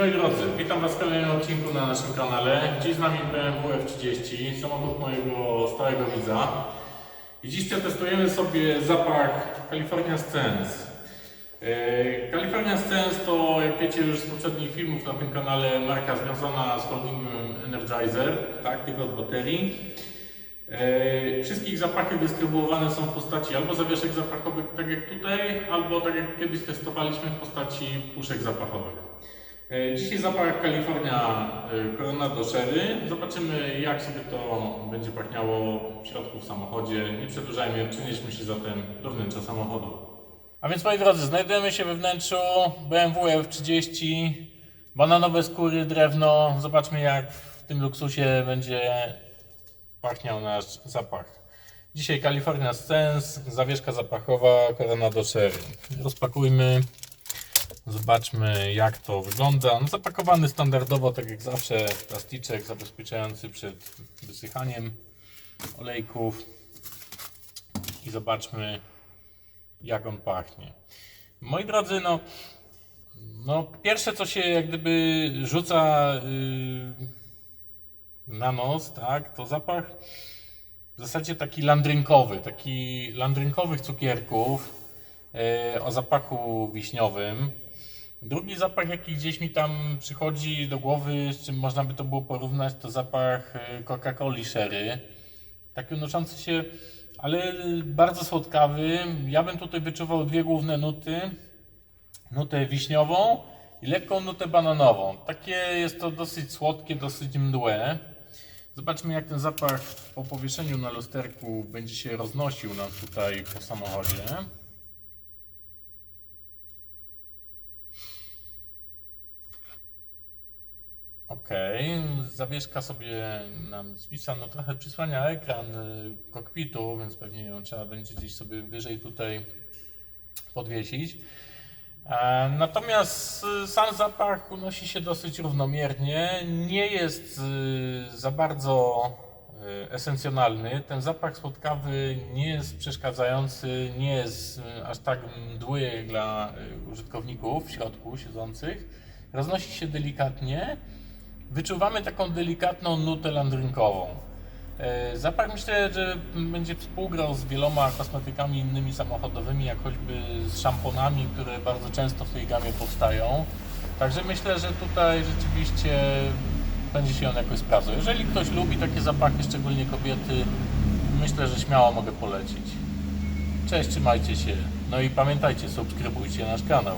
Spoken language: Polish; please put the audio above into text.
moi drodzy, witam Was w kolejnym odcinku na naszym kanale. Dziś z nami BMW F30, samochód mojego stałego widza. I dziś przetestujemy sobie zapach California Stance. Yy, California Stance to, jak wiecie już z poprzednich filmów na tym kanale, marka związana z holdingiem Energizer, tak, tylko z baterii. E, Wszystkich zapachy dystrybuowane są w postaci albo zawieszek zapachowych, tak jak tutaj, albo tak jak kiedyś testowaliśmy w postaci puszek zapachowych. E, Dzisiaj zapach California e, Coronado Sherry. Zobaczymy jak sobie to będzie pachniało w środku w samochodzie. Nie przedłużajmy, przenieśmy się zatem do wnętrza samochodu. A więc moi drodzy, znajdujemy się we wnętrzu BMW F30. Bananowe skóry, drewno. Zobaczmy jak w tym luksusie będzie pachniał nasz zapach. Dzisiaj California Sense, zawieszka zapachowa Coronado Sherry. Rozpakujmy, zobaczmy jak to wygląda. No, zapakowany standardowo, tak jak zawsze, plasticzek zabezpieczający przed wysychaniem olejków. I zobaczmy jak on pachnie. Moi drodzy, no, no pierwsze co się jak gdyby rzuca yy, na nos, tak, to zapach w zasadzie taki landrynkowy, taki landrynkowych cukierków e, o zapachu wiśniowym. Drugi zapach, jaki gdzieś mi tam przychodzi do głowy, z czym można by to było porównać, to zapach e, Coca-Coli Sherry. Taki unoszący się, ale bardzo słodkawy. Ja bym tutaj wyczuwał dwie główne nuty. Nutę wiśniową i lekką nutę bananową. Takie jest to dosyć słodkie, dosyć mdłe. Zobaczmy jak ten zapach po powieszeniu na lusterku będzie się roznosił nam tutaj po samochodzie. Ok, zawieszka sobie nam zwisa, no trochę przysłania ekran y, kokpitu, więc pewnie ją trzeba będzie gdzieś sobie wyżej tutaj podwiesić. Natomiast y, sam zapach unosi się dosyć równomiernie, nie jest y, za bardzo esencjonalny. Ten zapach słodkawy nie jest przeszkadzający, nie jest aż tak mdły dla użytkowników w środku siedzących. Roznosi się delikatnie. Wyczuwamy taką delikatną nutę landrynkową. E, Zapach myślę, że będzie współgrał z wieloma kosmetykami innymi samochodowymi, jak choćby z szamponami, które bardzo często w tej gamie powstają. Także myślę, że tutaj rzeczywiście będzie się on jakoś sprawdzał. Jeżeli ktoś lubi takie zapachy, szczególnie kobiety, myślę, że śmiało mogę polecić. Cześć, trzymajcie się. No i pamiętajcie, subskrybujcie nasz kanał.